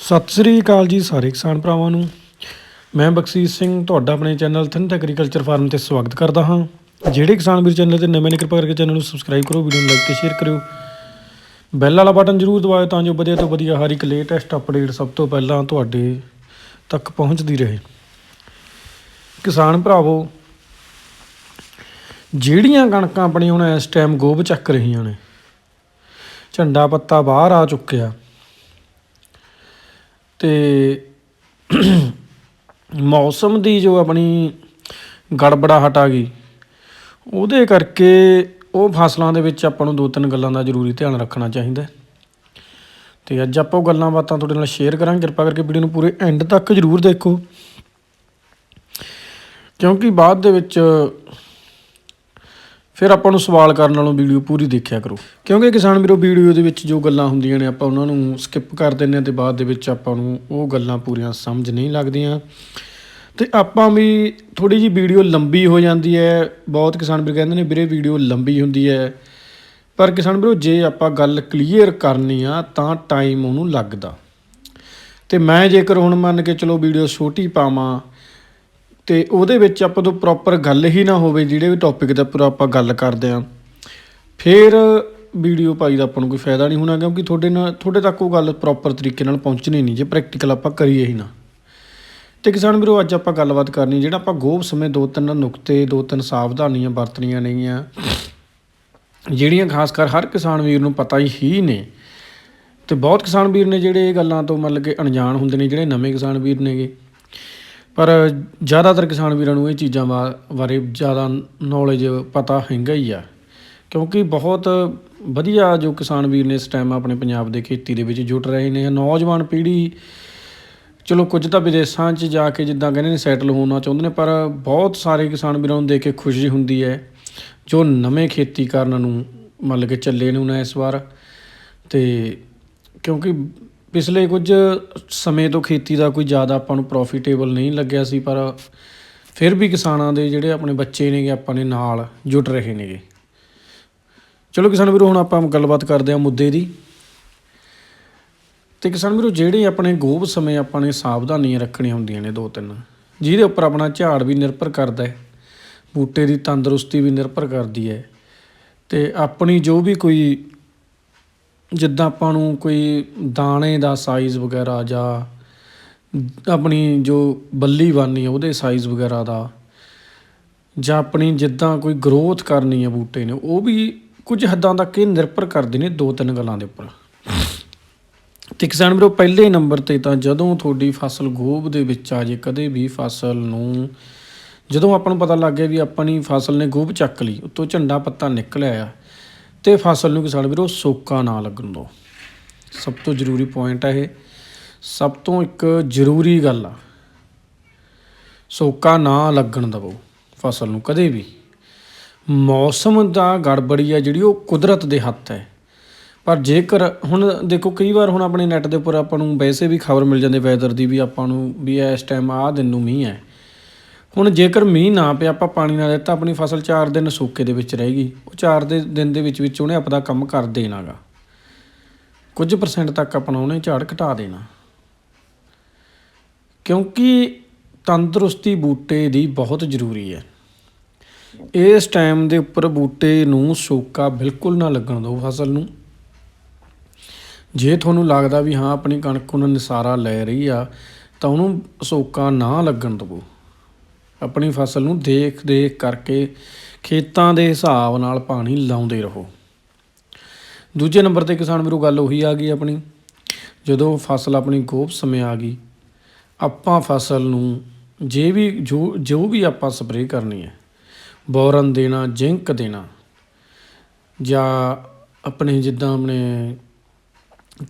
ਸਤਿ ਸ੍ਰੀ ਅਕਾਲ ਜੀ ਸਾਰੇ ਕਿਸਾਨ ਭਰਾਵਾਂ ਨੂੰ। ਮੈਂ ਬਖਸ਼ੀਸ਼ ਸਿੰਘ, ਤੁਹਾਡਾ ਆਪਣੇ ਚੈਨਲ ਥਿੰਦ ਐਗਰੀਕਲਚਰ ਫਾਰਮ ਤੇ ਸਵਾਗਤ ਕਰਦਾ ਹਾਂ। ਜਿਹੜੇ ਕਿਸਾਨ ਵੀਰ ਚੈਨਲ ਤੇ ਨਵੇਂ ਨੇ, ਕਿਰਪਾ ਕਰਕੇ ਚੈਨਲ ਨੂੰ ਸਬਸਕ੍ਰਾਈਬ ਕਰੋ, ਵੀਡੀਓ ਨੂੰ ਲਾਈਕ ਤੇ ਸ਼ੇਅਰ ਕਰਿਓ। ਬੈਲ ਵਾਲਾ ਬਟਨ ਜ਼ਰੂਰ ਦਬਾਇਓ ਤਾਂ ਜੋ ਵਧੀਆ ਤੋਂ ਵਧੀਆ ਹਰ ਇੱਕ ਲੇਟੈਸਟ ਅਪਡੇਟ ਸਭ ਤੋਂ ਪਹਿਲਾਂ ਤੁਹਾਡੇ ਤੱਕ ਪਹੁੰਚਦੀ ਰਹੇ। ਕਿਸਾਨ ਭਰਾਵੋ, ਜਿਹੜੀਆਂ ਕਣਕਾਂ ਆਪਣੀਆਂ ਹੁਣ ਇਸ ਟਾਈਮ ਗੋਭ ਚੱਕ ਰਹੀਆਂ ਨੇ, ਝੰਡਾ ਪੱਤਾ ਬਾਹਰ ਆ ਚੁੱਕਿਆ। ਅਤੇ ਮੌਸਮ ਦੀ ਜੋ ਆਪਣੀ ਗੜਬੜਾਹਟ ਆ ਗਈ, ਉਹਦੇ ਕਰਕੇ ਉਹ ਫਸਲਾਂ ਦੇ ਵਿੱਚ ਆਪਾਂ ਨੂੰ ਦੋ ਤਿੰਨ ਗੱਲਾਂ ਦਾ ਜ਼ਰੂਰੀ ਧਿਆਨ ਰੱਖਣਾ ਚਾਹੀਦਾ ਅਤੇ ਅੱਜ ਆਪਾਂ ਉਹ ਗੱਲਾਂ ਬਾਤਾਂ ਤੁਹਾਡੇ ਨਾਲ ਸ਼ੇਅਰ ਕਰਾਂਗੇ, ਕਿਰਪਾ ਕਰਕੇ ਵੀਡੀਓ ਨੂੰ ਪੂਰੇ ਐਂਡ ਤੱਕ ਜ਼ਰੂਰ ਦੇਖੋ। ਕਿਉਂਕਿ ਬਾਅਦ ਦੇ ਵਿੱਚ ਫਿਰ ਆਪਾਂ ਨੂੰ ਸਵਾਲ ਕਰਨ ਨਾਲੋਂ ਵੀਡੀਓ ਪੂਰੀ ਦੇਖਿਆ ਕਰੋ। ਕਿਉਂਕਿ ਕਿਸਾਨ ਵੀਰੋ, ਵੀਡੀਓ ਦੇ ਵਿੱਚ ਜੋ ਗੱਲਾਂ ਹੁੰਦੀਆਂ ਨੇ, ਆਪਾਂ ਉਹਨਾਂ ਨੂੰ ਸਕਿਪ ਕਰ ਦਿੰਦੇ ਹਾਂ ਤੇ ਬਾਅਦ ਦੇ ਵਿੱਚ ਆਪਾਂ ਨੂੰ ਉਹ ਗੱਲਾਂ ਪੂਰੀਆਂ ਸਮਝ ਨਹੀਂ ਲੱਗਦੀਆਂ। ਤੇ ਆਪਾਂ ਵੀ ਥੋੜੀ ਜੀ ਵੀਡੀਓ ਲੰਬੀ ਹੋ ਜਾਂਦੀ ਹੈ। ਬਹੁਤ ਕਿਸਾਨ ਵੀਰ ਕਹਿੰਦੇ ਨੇ, ਵੀਰੇ ਵੀਡੀਓ ਲੰਬੀ ਹੁੰਦੀ ਹੈ। ਪਰ ਕਿਸਾਨ ਵੀਰੋ, ਜੇ ਆਪਾਂ ਗੱਲ ਕਲੀਅਰ ਕਰਨੀ ਆ, ਤਾਂ ਟਾਈਮ ਉਹਨੂੰ ਲੱਗਦਾ। ਤੇ ਮੈਂ ਜੇਕਰ ਹੁਣ ਮੰਨ ਕੇ ਚਲੋ ਵੀਡੀਓ ਛੋਟੀ ਪਾਵਾਂ ਤੇ ਉਹਦੇ ਵਿੱਚ ਆਪਾਂ ਤੋਂ ਪ੍ਰੋਪਰ ਗੱਲ ਹੀ ਨਾ ਹੋਵੇ ਜਿਹੜੇ ਵੀ ਟੌਪਿਕ ਦਾ ਪੂਰਾ ਆਪਾਂ ਗੱਲ ਕਰਦੇ ਆਂ ਫਿਰ ਵੀਡੀਓ ਪਾਈ ਦਾ ਆਪਾਂ ਨੂੰ ਕੋਈ ਫਾਇਦਾ ਨਹੀਂ ਹੋਣਾ ਕਿਉਂਕਿ ਤੁਹਾਡੇ ਨਾਲ, ਤੁਹਾਡੇ ਤੱਕ ਉਹ ਗੱਲ ਪ੍ਰੋਪਰ ਤਰੀਕੇ ਨਾਲ ਪਹੁੰਚਣੀ ਨਹੀਂ ਜੇ ਪ੍ਰੈਕਟੀਕਲ ਆਪਾਂ ਕਰੀਏ ਹੀ ਨਾ। ਤੇ ਕਿਸਾਨ ਵੀਰੋ, ਅੱਜ ਆਪਾਂ ਗੱਲਬਾਤ ਕਰਨੀ ਜਿਹੜਾ ਆਪਾਂ ਗੋਭ ਸਮੇਂ ਦੋ ਤਿੰਨ ਨੁਕਤੇ, ਦੋ ਤਿੰਨ ਸਾਵਧਾਨੀਆਂ ਵਰਤਣੀਆਂ ਨੇਗੀਆਂ, ਜਿਹੜੀਆਂ ਖਾਸ ਕਰ ਹਰ ਕਿਸਾਨ ਵੀਰ ਨੂੰ ਪਤਾ ਹੀ ਨੇ। ਤੇ ਬਹੁਤ ਕਿਸਾਨ ਵੀਰ ਨੇ ਜਿਹੜੇ ਇਹ ਗੱਲਾਂ ਤੋਂ ਮਤਲਬ ਕਿ ਅਣਜਾਣ ਹੁੰਦੇ ਨੇ, ਜਿਹੜੇ ਨਵੇਂ ਕਿਸਾਨ ਵੀਰ ਨੇਗੇ। ਪਰ ਜ਼ਿਆਦਾਤਰ ਕਿਸਾਨ ਵੀਰਾਂ ਨੂੰ ਇਹ ਚੀਜ਼ਾਂ ਬਾ- ਬਾਰੇ ਜ਼ਿਆਦਾ ਨੌਲੇਜ ਪਤਾ ਹੈਗਾ ਹੀ ਆ। ਕਿਉਂਕਿ ਬਹੁਤ ਵਧੀਆ ਜੋ ਕਿਸਾਨ ਵੀਰ ਨੇ ਇਸ ਟਾਈਮ ਆਪਣੇ ਪੰਜਾਬ ਦੇ ਖੇਤੀ ਦੇ ਵਿੱਚ ਜੁਟ ਰਹੇ ਨੇ। ਨੌਜਵਾਨ ਪੀੜ੍ਹੀ, ਚਲੋ ਕੁਝ ਤਾਂ ਵਿਦੇਸ਼ਾਂ 'ਚ ਜਾ ਕੇ ਜਿੱਦਾਂ ਕਹਿੰਦੇ ਨੇ ਸੈਟਲ ਹੋਣਾ ਚਾਹੁੰਦੇ ਨੇ, ਪਰ ਬਹੁਤ ਸਾਰੇ ਕਿਸਾਨ ਵੀਰਾਂ ਨੂੰ ਦੇਖ ਕੇ ਖੁਸ਼ੀ ਹੁੰਦੀ ਹੈ, ਜੋ ਨਵੇਂ ਖੇਤੀ ਕਰਨ ਨੂੰ ਮਤਲਬ ਕਿ ਚੱਲੇ ਨੇ ਉਹਨਾਂ ਇਸ ਵਾਰ। ਤੇ ਕਿਉਂਕਿ ਪਿਛਲੇ ਕੁਝ ਸਮੇਂ ਤੋਂ ਖੇਤੀ ਦਾ ਕੋਈ ਜ਼ਿਆਦਾ ਆਪਾਂ ਨੂੰ ਪ੍ਰੋਫਿਟੇਬਲ ਨਹੀਂ ਲੱਗਿਆ ਸੀ, ਪਰ ਫਿਰ ਵੀ ਕਿਸਾਨਾਂ ਦੇ ਜਿਹੜੇ ਆਪਣੇ ਬੱਚੇ ਨੇਗੇ, ਆਪਾਂ ਨੇ ਨਾਲ ਜੁਟ ਰਹੇ ਨੇਗੇ। ਚਲੋ ਕਿਸਾਨ ਵੀਰੋ, ਹੁਣ ਆਪਾਂ ਗੱਲਬਾਤ ਕਰਦੇ ਹਾਂ ਮੁੱਦੇ ਦੀ। ਤੇ ਕਿਸਾਨ ਵੀਰੋ, ਜਿਹੜੇ ਆਪਣੇ ਗੋਭ ਸਮੇਂ ਆਪਾਂ ਨੇ ਸਾਵਧਾਨੀਆਂ ਰੱਖਣੀਆਂ ਹੁੰਦੀਆਂ ਨੇ ਦੋ ਤਿੰਨ, ਜਿਹਦੇ ਉੱਪਰ ਆਪਣਾ ਝਾੜ ਵੀ ਨਿਰਭਰ ਕਰਦਾ ਹੈ, ਬੂਟੇ ਦੀ ਤੰਦਰੁਸਤੀ ਵੀ ਨਿਰਭਰ ਕਰਦੀ ਹੈ, ਤੇ ਆਪਣੀ ਜੋ ਵੀ ਕੋਈ ਜਿੱਦਾਂ ਆਪਾਂ ਨੂੰ ਕੋਈ ਦਾਣੇ ਦਾ ਸਾਈਜ਼ ਵਗੈਰਾ ਜਾਂ ਆਪਣੀ ਜੋ ਬੱਲੀ ਬਣਨੀ ਹੈ ਉਹਦੇ ਸਾਈਜ਼ ਵਗੈਰਾ ਦਾ ਜਾਂ ਆਪਣੀ ਜਿੱਦਾਂ ਕੋਈ ਗਰੋਥ ਕਰਨੀ ਹੈ ਬੂਟੇ ਨੇ, ਉਹ ਵੀ ਕੁਝ ਹੱਦਾਂ ਤੱਕ ਇਹ ਨਿਰਭਰ ਕਰਦੇ ਨੇ ਦੋ ਤਿੰਨ ਗੱਲਾਂ ਦੇ ਉੱਪਰ। ਤੇ ਕਿਸਾਨ ਵੀਰੋ, ਪਹਿਲੇ ਨੰਬਰ ਤੇ ਤਾਂ ਜਦੋਂ ਤੁਹਾਡੀ ਫਸਲ ਗੋਭ ਦੇ ਵਿੱਚ ਆ ਜੇ, ਕਦੇ ਵੀ ਫਸਲ ਨੂੰ, ਜਦੋਂ ਆਪਾਂ ਨੂੰ ਪਤਾ ਲੱਗ ਗਿਆ ਵੀ ਆਪਣੀ ਫਸਲ ਨੇ ਗੋਭ ਚੱਕ ਲਈ, ਉੱਤੋਂ ਝੰਡਾ ਪੱਤਾ ਨਿਕਲਿਆ ਆ ਤੇ ਫਸਲ ਨੂੰ ਕਿਸਾਨ ਵੀਰੋ ਸੋਕਾ ਨਾ ਲੱਗਣ ਦਿਓ ਸਭ ਤੋਂ ਜ਼ਰੂਰੀ ਪੁਆਇੰਟ ਹੈ ਇਹ। ਸਭ ਤੋਂ ਇੱਕ ਜ਼ਰੂਰੀ ਗੱਲ ਆ, ਸੋਕਾ ਨਾ ਲੱਗਣ ਦਿਵੋ ਫਸਲ ਨੂੰ ਕਦੇ ਵੀ। ਮੌਸਮ ਦਾ ਗੜਬੜੀ ਆ ਜਿਹੜੀ ਉਹ ਕੁਦਰਤ ਦੇ ਹੱਥ ਹੈ। ਪਰ ਜੇਕਰ ਹੁਣ ਦੇਖੋ, ਕਈ ਵਾਰ ਹੁਣ ਆਪਣੇ ਨੈਟ ਦੇ ਉੱਪਰ ਆਪਾਂ ਨੂੰ ਵੈਸੇ ਵੀ ਖਬਰ ਮਿਲ ਜਾਂਦੀ ਵੈਦਰ ਦੀ ਵੀ ਆਪਾਂ ਨੂੰ ਵੀ ਇਸ ਟਾਈਮ ਆਹ ਦਿਨ ਨੂੰ ਮੀਂਹ ਹੈ। ਹੁਣ ਜੇਕਰ ਮੀਂਹ ਨਾ ਪਿਆ, ਆਪਾਂ ਪਾਣੀ ਨਾ ਦਿੱਤਾ, ਆਪਣੀ ਫਸਲ 4 ਦਿਨ ਸੋਕੇ ਦੇ ਵਿੱਚ ਰਹੇਗੀ ਉਹ 4 ਦੇ ਦਿਨ ਦੇ ਵਿੱਚ ਵਿੱਚ ਉਹਨੇ ਆਪਣਾ ਕੰਮ ਕਰ ਦੇਣਾਗਾ। ਕੁਝ ਪਰਸੈਂਟ ਤੱਕ ਆਪਣਾ ਉਹਨੇ ਝਾੜ ਘਟਾ ਦੇਣਾ। ਕਿਉਂਕਿ ਤੰਦਰੁਸਤੀ ਬੂਟੇ ਦੀ ਬਹੁਤ ਜ਼ਰੂਰੀ ਹੈ। ਇਸ ਟਾਈਮ ਦੇ ਉੱਪਰ ਬੂਟੇ ਨੂੰ ਸੋਕਾ ਬਿਲਕੁਲ ਨਾ ਲੱਗਣ ਦਿਓ ਫਸਲ ਨੂੰ। ਜੇ ਤੁਹਾਨੂੰ ਲੱਗਦਾ ਵੀ ਹਾਂ, ਆਪਣੀ ਕਣਕ ਉਹਨਾਂ ਨਿਸਾਰਾ ਲੈ ਰਹੀ ਆ, ਤਾਂ ਉਹਨੂੰ ਸੋਕਾ ਨਾ ਲੱਗਣ ਦਿਓ ਆਪਣੀ ਫਸਲ ਨੂੰ ਦੇਖ ਦੇਖ ਕਰਕੇ ਖੇਤਾਂ ਦੇ ਹਿਸਾਬ ਨਾਲ ਪਾਣੀ ਲਾਉਂਦੇ ਰਹੋ। ਦੂਜੇ ਨੰਬਰ ਤੇ ਕਿਸਾਨ ਵੀਰੋ, ਗੱਲ ਉਹੀ ਆ ਗਈ ਆਪਣੀ। ਜਦੋਂ ਫਸਲ ਆਪਣੀ ਗੋਭ ਸਮੇਂ ਆ ਗਈ, ਆਪਾਂ ਫਸਲ ਨੂੰ ਜੇ ਵੀ ਜੋ ਜੋ ਵੀ ਆਪਾਂ ਸਪਰੇਅ ਕਰਨੀ ਹੈ, ਬੋਰਨ ਦੇਣਾ, ਜ਼ਿੰਕ ਦੇਣਾ, ਜਾਂ ਆਪਣੇ ਜਿੱਦਾਂ ਆਪਣੇ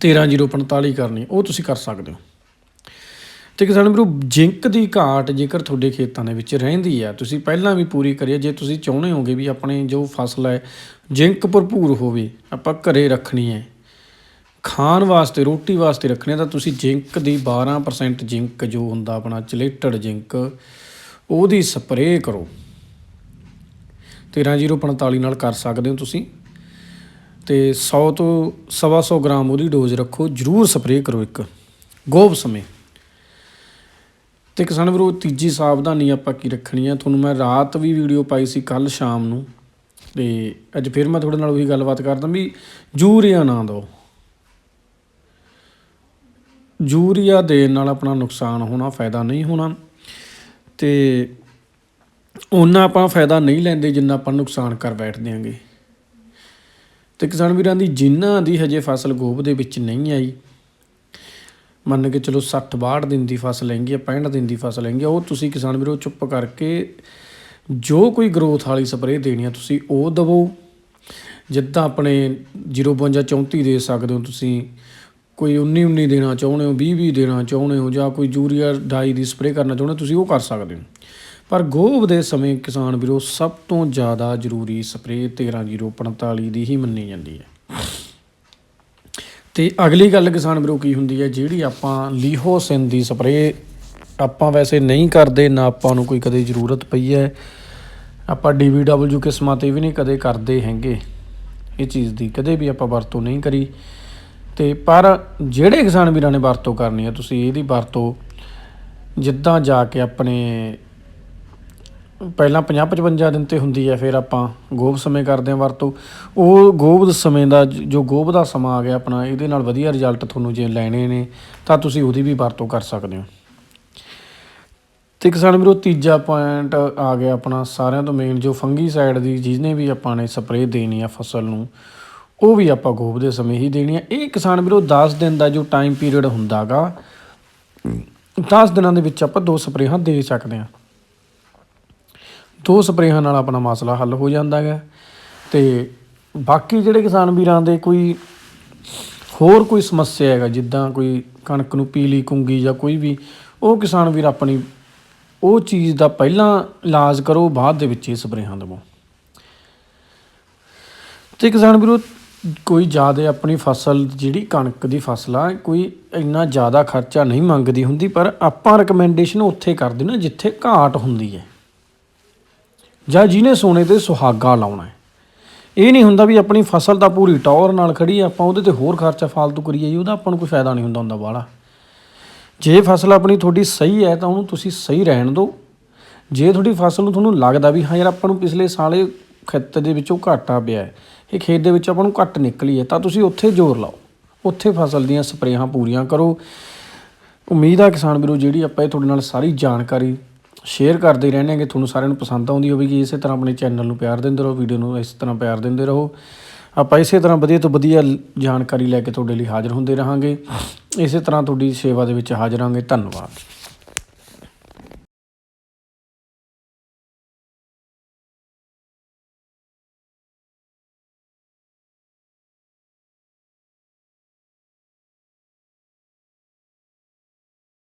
13045 ਕਰਨੀ, ਉਹ ਤੁਸੀਂ ਕਰ ਸਕਦੇ ਹੋ। ਤੇ ਕਿਸਾਨ ਵੀਰੋ, ਜ਼ਿੰਕ ਦੀ ਘਾਟ ਜੇਕਰ ਤੁਹਾਡੇ ਖੇਤਾਂ ਦੇ ਵਿੱਚ ਰਹਿੰਦੀ ਹੈ ਤੁਸੀਂ ਪਹਿਲਾਂ ਵੀ ਪੂਰੀ ਕਰੀਏ ਜੇ ਤੁਸੀਂ ਚਾਹੁੰਦੇ ਹੋਗੇ ਵੀ ਆਪਣੇ ਜੋ ਫਸਲ ਹੈ, ਜ਼ਿੰਕ ਭਰਪੂਰ ਹੋਵੇ, ਆਪਾਂ ਘਰੇ ਰੱਖਣੀ ਹੈ। ਖਾਣ ਵਾਸਤੇ, ਰੋਟੀ ਵਾਸਤੇ ਰੱਖਣੀ ਹੈ ਤਾਂ ਤੁਸੀਂ ਜ਼ਿੰਕ ਦੀ 12% ਜ਼ਿੰਕ, ਜੋ ਹੁੰਦਾ ਆਪਣਾ ਚਲੇਟਡ ਜ਼ਿੰਕ, ਉਹਦੀ ਸਪਰੇਅ ਕਰੋ। 13045 ਨਾਲ ਕਰ ਸਕਦੇ ਹੋ ਤੁਸੀਂ। ਤੇ 100 ਤੋਂ ਸਵਾ ਸੌ ਗ੍ਰਾਮ ਉਹਦੀ ਡੋਜ਼ ਰੱਖੋ, ਜਰੂਰ ਸਪਰੇਅ ਕਰੋ ਇੱਕ। ਗੋਬ ਸਮੇਂ। ਤੇ ਕਿਸਾਨ ਵੀਰੋ, ਤੀਜੀ ਸਾਵਧਾਨੀ ਆਪਾਂ ਕੀ ਰੱਖਣੀ ਆ? ਤੁਹਾਨੂੰ ਮੈਂ ਰਾਤ ਵੀ ਵੀਡੀਓ ਪਾਈ ਸੀ ਕੱਲ ਸ਼ਾਮ ਨੂੰ। ਤੇ ਅੱਜ ਫਿਰ ਮੈਂ ਤੁਹਾਡੇ ਨਾਲ ਉਹੀ ਗੱਲਬਾਤ ਕਰਦਾ ਵੀ ਯੂਰੀਆ ਨਾ ਦਿਓ। ਯੂਰੀਆ ਦੇਣ ਨਾਲ ਆਪਣਾ ਨੁਕਸਾਨ ਹੋਣਾ ਫਾਇਦਾ ਨਹੀਂ ਹੋਣਾ। ਤੇ ਉਹਨਾਂ ਆਪਾਂ ਫਾਇਦਾ ਨਹੀਂ ਲੈਂਦੇ ਜਿੰਨਾ ਆਪਾਂ ਨੁਕਸਾਨ ਕਰ ਬੈਠਦੇ ਆਂਗੇ ਤੇ ਕਿਸਾਨ ਵੀਰਾਂ ਦੀ ਜਿਨ੍ਹਾਂ ਦੀ ਹਜੇ ਫਸਲ ਗੋਭ ਦੇ ਵਿੱਚ ਨਹੀਂ ਆਈ ਮੰਨ ਕੇ ਚਲੋ 60 62 ਦਿਨ ਦੀ ਫਸਲ ਹੈਗੀ ਆ 65 ਦਿਨ ਦੀ ਫਸਲ ਹੈਗੀ ਆ, ਉਹ ਤੁਸੀਂ ਕਿਸਾਨ ਵੀਰੋ ਚੁੱਪ ਕਰਕੇ ਜੋ ਕੋਈ ਗਰੋਥ ਵਾਲੀ ਸਪਰੇਅ ਦੇਣੀ ਆ, ਤੁਸੀਂ ਉਹ ਦਵੋ। ਜਿੱਦਾਂ ਆਪਣੇ 052 34 ਦੇ ਸਕਦੇ ਹੋ ਤੁਸੀਂ, ਕੋਈ 19 19 ਦੇਣਾ ਚਾਹੁੰਦੇ ਹੋ 20 20 ਦੇਣਾ ਚਾਹੁੰਦੇ ਹੋ, ਜਾਂ ਕੋਈ ਯੂਰੀਆ ਡਾਈ ਦੀ ਸਪਰੇਅ ਕਰਨਾ ਚਾਹੁੰਦੇ ਹੋ, ਤੁਸੀਂ ਉਹ ਕਰ ਸਕਦੇ ਹੋ। ਪਰ ਗੋਭ ਦੇ ਸਮੇਂ ਕਿਸਾਨ ਵੀਰੋ ਸਭ ਤੋਂ ਜ਼ਿਆਦਾ ਜ਼ਰੂਰੀ ਸਪਰੇਅ 13045 ਦੀ ਹੀ ਮੰਨੀ ਜਾਂਦੀ ਹੈ। ਤੇ ਅਗਲੀ ਗੱਲ ਕਿਸਾਨ ਵੀਰੋ ਕੀ ਹੁੰਦੀ ਹੈ? ਜਿਹੜੀ ਆਪਾਂ ਲੀਹੋਸਿਨ ਦੀ ਸਪਰੇਅ ਆਪਾਂ ਵੈਸੇ ਨਹੀਂ ਕਰਦੇ, ਨਾ ਆਪਾਂ ਨੂੰ ਕੋਈ ਕਦੇ ਜ਼ਰੂਰਤ ਪਈ ਹੈ। ਆਪਾਂ ਡੀਵੀਡਬਲਯੂ ਕਿਸਮਾਂ ਤੇ ਵੀ ਨਹੀਂ ਕਦੇ ਕਰਦੇ ਹੈਗੇ। ਇਹ ਚੀਜ਼ ਦੀ ਕਦੇ ਵੀ ਆਪਾਂ ਵਰਤੋਂ ਨਹੀਂ ਕਰੀ। ਤੇ ਪਰ ਜਿਹੜੇ ਕਿਸਾਨ ਵੀਰਾਂ ਨੇ ਵਰਤੋਂ ਕਰਨੀ ਹੈ, ਤੁਸੀਂ ਇਹਦੀ ਵਰਤੋਂ ਜਿੱਦਾਂ ਜਾ ਕੇ ਆਪਣੇ ਪਹਿਲਾਂ 50 55 ਦਿਨ ਤੇ ਹੁੰਦੀ ਹੈ, ਫਿਰ ਆਪਾਂ ਗੋਭ ਸਮੇਂ ਕਰਦੇ ਹਾਂ ਵਰਤੋਂ ਉਹ ਗੋਭ ਦੇ ਸਮੇਂ ਦਾ ਜੋ ਗੋਭ ਦਾ ਸਮਾਂ ਆ ਗਿਆ ਆਪਣਾ, ਇਹਦੇ ਨਾਲ ਵਧੀਆ ਰਿਜ਼ਲਟ ਤੁਹਾਨੂੰ ਜੇ ਲੈਣੇ ਨੇ, ਤਾਂ ਤੁਸੀਂ ਉਹਦੀ ਵੀ ਵਰਤੋਂ ਕਰ ਸਕਦੇ ਹੋ। ਤੇ ਕਿਸਾਨ ਵੀਰੋ, ਤੀਜਾ ਪੁਆਇੰਟ ਆ ਗਿਆ ਆਪਣਾ, ਸਾਰਿਆਂ ਤੋਂ ਮੇਨ ਜੋ ਫੰਗੀਸਾਈਡ ਦੀ, ਜਿਹਨੇ ਵੀ ਆਪਾਂ ਨੇ ਸਪਰੇਅ ਦੇਣੀ ਆ ਫਸਲ ਨੂੰ, ਉਹ ਵੀ ਆਪਾਂ ਗੋਭ ਦੇ ਸਮੇਂ ਹੀ ਦੇਣੀ ਆ। ਇਹ ਕਿਸਾਨ ਵੀਰੋ 10 ਦਿਨ ਦਾ ਜੋ ਟਾਈਮ ਪੀਰੀਅਡ ਹੁੰਦਾਗਾ 10 ਦਿਨਾਂ ਦੇ ਵਿੱਚ ਆਪਾਂ ਦੋ ਸਪਰੇਹਾਂ ਦੇ ਸਕਦੇ ਹਾਂ। ਦੋ ਸਪਰੇਹਾਂ ਨਾਲ ਆਪਣਾ ਮਸਲਾ ਹੱਲ ਹੋ ਜਾਂਦਾ ਹੈ ਤੇ ਬਾਕੀ ਜਿਹੜੇ ਕਿਸਾਨ ਵੀਰਾਂ ਦੇ ਕੋਈ ਹੋਰ ਕੋਈ ਸਮੱਸਿਆ ਹੈਗਾ, ਜਿੱਦਾਂ ਕੋਈ ਕਣਕ ਨੂੰ ਪੀਲੀ ਕੁੰਗੀ ਜਾਂ ਕੋਈ ਵੀ, ਉਹ ਕਿਸਾਨ ਵੀਰ ਆਪਣੀ ਉਹ ਚੀਜ਼ ਦਾ ਪਹਿਲਾਂ ਇਲਾਜ ਕਰੋ, ਬਾਅਦ ਦੇ ਵਿੱਚ ਇਹ ਸਪਰੇਹਾਂ ਦੇਵੋ। ਤੇ ਕਿਸਾਨ ਵੀਰੋ, ਕੋਈ ਜ਼ਿਆਦਾ ਆਪਣੀ ਫਸਲ, ਜਿਹੜੀ ਕਣਕ ਦੀ ਫਸਲ ਆ, ਕੋਈ ਇੰਨਾ ਜ਼ਿਆਦਾ ਖਰਚਾ ਨਹੀਂ ਮੰਗਦੀ ਹੁੰਦੀ, ਪਰ ਆਪਾਂ ਰეკਮੈਂਡੇਸ਼ਨ ਉੱਥੇ ਕਰਦੇ ਨਾ ਜਿੱਥੇ ਘਾਟ ਹੁੰਦੀ ਹੈ। ਜਾਂ ਜਿਹਨੇ ਸੋਨੇ ਤੇ ਸੁਹਾਗਾ ਲਾਉਣਾ ਹੈ। ਇਹ ਨਹੀਂ ਹੁੰਦਾ ਵੀ ਆਪਣੀ ਫਸਲ ਤਾਂ ਪੂਰੀ ਟੌਰ ਨਾਲ ਖੜੀ ਹੈ ਆਪਾਂ ਉਹਦੇ ਤੇ ਹੋਰ ਖਰਚਾ ਫਾਲਤੂ ਕਰੀਏ ਜੀ, ਉਹਦਾ ਆਪਾਂ ਨੂੰ ਕੋਈ ਫਾਇਦਾ ਨਹੀਂ ਹੁੰਦਾ ਹੁੰਦਾ ਬਾਹਲਾ। ਜੇ ਫਸਲ ਆਪਣੀ ਤੁਹਾਡੀ ਸਹੀ ਹੈ ਤਾਂ ਉਹਨੂੰ ਤੁਸੀਂ ਸਹੀ ਰਹਿਣ ਦਿਓ। ਜੇ ਤੁਹਾਡੀ ਫਸਲ ਨੂੰ ਤੁਹਾਨੂੰ ਲੱਗਦਾ ਵੀ ਹਾਂ ਯਾਰ ਆਪਾਂ ਨੂੰ ਪਿਛਲੇ ਸਾਲੇ ਖੇਤ ਦੇ ਵਿੱਚੋਂ ਘਾਟਾ ਪਿਆ ਹੈ, ਇਹ ਖੇਤ ਦੇ ਵਿੱਚ ਆਪਾਂ ਨੂੰ ਘੱਟ ਨਿਕਲੀ ਹੈ, ਤਾਂ ਤੁਸੀਂ ਉੱਥੇ ਜ਼ੋਰ ਲਾਓ। ਉੱਥੇ ਫਸਲ ਦੀਆਂ ਸਪਰੇਹਾਂ ਪੂਰੀਆਂ ਕਰੋ। ਉਮੀਦ ਆ ਕਿਸਾਨ ਵੀਰੋ, ਜਿਹੜੀ ਆਪਾਂ ਇਹ ਤੁਹਾਡੇ ਨਾਲ ਸਾਰੀ ਜਾਣਕਾਰੀ ਸ਼ੇਅਰ ਕਰਦੇ ਰਹਿੰਦੇ ਕਿ ਤੁਹਾਨੂੰ ਸਾਰਿਆਂ ਨੂੰ ਪਸੰਦ ਆਉਂਦੀ ਹੋਵੇਗੀ ਇਸੇ ਤਰ੍ਹਾਂ ਆਪਣੇ ਚੈਨਲ ਨੂੰ ਪਿਆਰ ਦਿੰਦੇ ਰਹੋ ਵੀਡੀਓ ਨੂੰ ਇਸ ਤਰ੍ਹਾਂ ਪਿਆਰ ਦਿੰਦੇ ਰਹੋ। ਆਪਾਂ ਇਸੇ ਤਰ੍ਹਾਂ ਵਧੀਆ ਤੋਂ ਵਧੀਆ ਜਾਣਕਾਰੀ ਲੈ ਕੇ ਤੁਹਾਡੇ ਲਈ ਹਾਜ਼ਰ ਹੁੰਦੇ ਰਹਾਂਗੇ। ਇਸੇ ਤਰ੍ਹਾਂ ਤੁਹਾਡੀ ਸੇਵਾ ਦੇ ਵਿੱਚ ਹਾਜ਼ਰ ਹਾਂਗੇ ਧੰਨਵਾਦ।